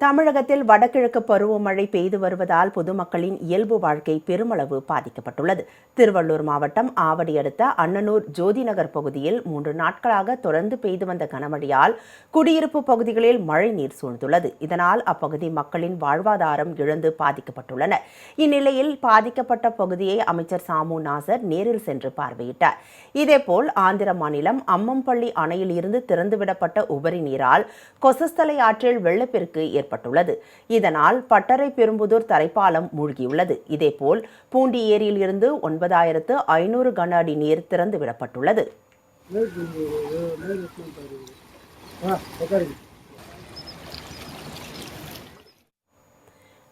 தமிழகத்தில் வடகிழக்கு பருவமழை பெய்து வருவதால் பொதுமக்களின் இயல்பு வாழ்க்கை பெருமளவு பாதிக்கப்பட்டுள்ளது. திருவள்ளூர் மாவட்டம் ஆவடி அடுத்த அண்ணனூர் ஜோதிநகர் பகுதியில் மூன்று நாட்களாக தொடர்ந்து பெய்து வந்த கனமழையால் குடியிருப்பு பகுதிகளில் மழை நீர் சூழ்ந்துள்ளது. இதனால் அப்பகுதி மக்களின் வாழ்வாதாரம் இழந்து பாதிக்கப்பட்டுள்ளனர் இந்நிலையில் பாதிக்கப்பட்ட பகுதியை அமைச்சர் சாமு நாசர் நேரில் சென்று பார்வையிட்டார். இதேபோல் ஆந்திர மாநிலம் அம்மம்பள்ளி அணையில் இருந்து திறந்துவிடப்பட்ட உபரி நீரால் கொசஸ்தலை ஆற்றில் வெள்ளப்பெருக்கு ஏற்பட்டுள்ளது இதனால் பட்டறை பெரும்புதூர் தரைப்பாலம் மூழ்கியுள்ளது. இதேபோல் பூண்டி ஏரியில் இருந்து ஒன்பதாயிரத்து ஐநூறு கன அடி நீர் திறந்து விடப்பட்டுள்ளது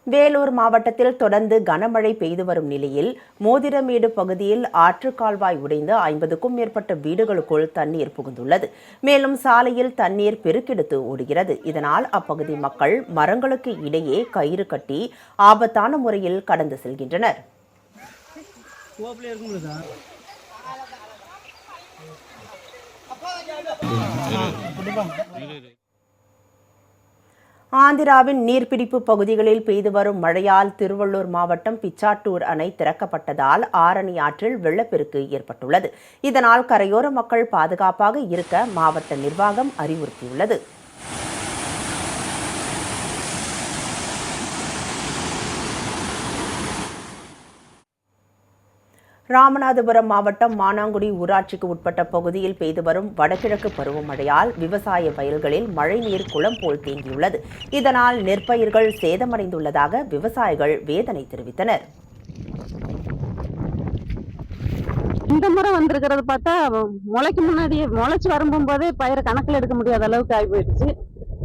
வேலூர் மாவட்டத்தில் தொடர்ந்து கனமழை பெய்து வரும் நிலையில் மோதிரமேடு பகுதியில் ஆற்று கால்வாய் உடைந்து ஐம்பதுக்கும் மேற்பட்ட வீடுகளுக்குள் தண்ணீர் புகுந்துள்ளது மேலும் சாலையில் தண்ணீர் பெருக்கெடுத்து ஓடுகிறது இதனால் அப்பகுதி மக்கள் மரங்களுக்கு இடையே கயிறு கட்டி ஆபத்தான முறையில் கடந்து செல்கின்றனர் குடும்பம் ஆந்திராவின் நீர்பிடிப்பு பகுதிகளில் பெய்து வரும் மழையால் திருவள்ளூர் மாவட்டம் பிச்சாட்டூர் அணை திறக்கப்பட்டதால் ஆரணி ஆற்றில் வெள்ளப்பெருக்கு ஏற்பட்டுள்ளது. இதனால் கரையோர மக்கள் பாதுகாப்பாக இருக்க மாவட்ட நிர்வாகம் அறிவுறுத்தியுள்ளது. ராமநாதபுரம் மாவட்டம் மானாங்குடி ஊராட்சிக்கு உட்பட்ட பகுதியில் பெய்து வரும் வடகிழக்கு பருவமழையால் விவசாய வயல்களில் மழைநீர் குளம் போல் தேங்கியுள்ளது. இதனால் நெற்பயிர்கள் சேதமடைந்துள்ளதாக விவசாயிகள் வேதனை தெரிவித்தனர். இந்த முறை வந்திருக்கிறது பார்த்தா முளைக்கு முன்னாடியே முளைச்சு வரும்போதே பயிரை கணக்கில் எடுக்க முடியாத அளவுக்கு ஆகி போயிடுச்சு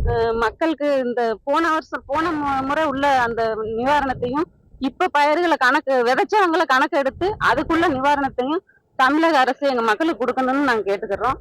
அஹ் மக்களுக்கு இந்த போன வருஷம் போன மு- முறை உள்ள அந்த நிவாரணத்தையும் இப்ப பயிர்களை கணக்கு விதைச்சவங்களை கணக்கு எடுத்து அதுக்குள்ள நிவாரணத்தையும் தமிழக அரசு எங்க மக்களுக்கு கொடுக்கணும்னு நாங்க கேட்டுக்கிறோம்.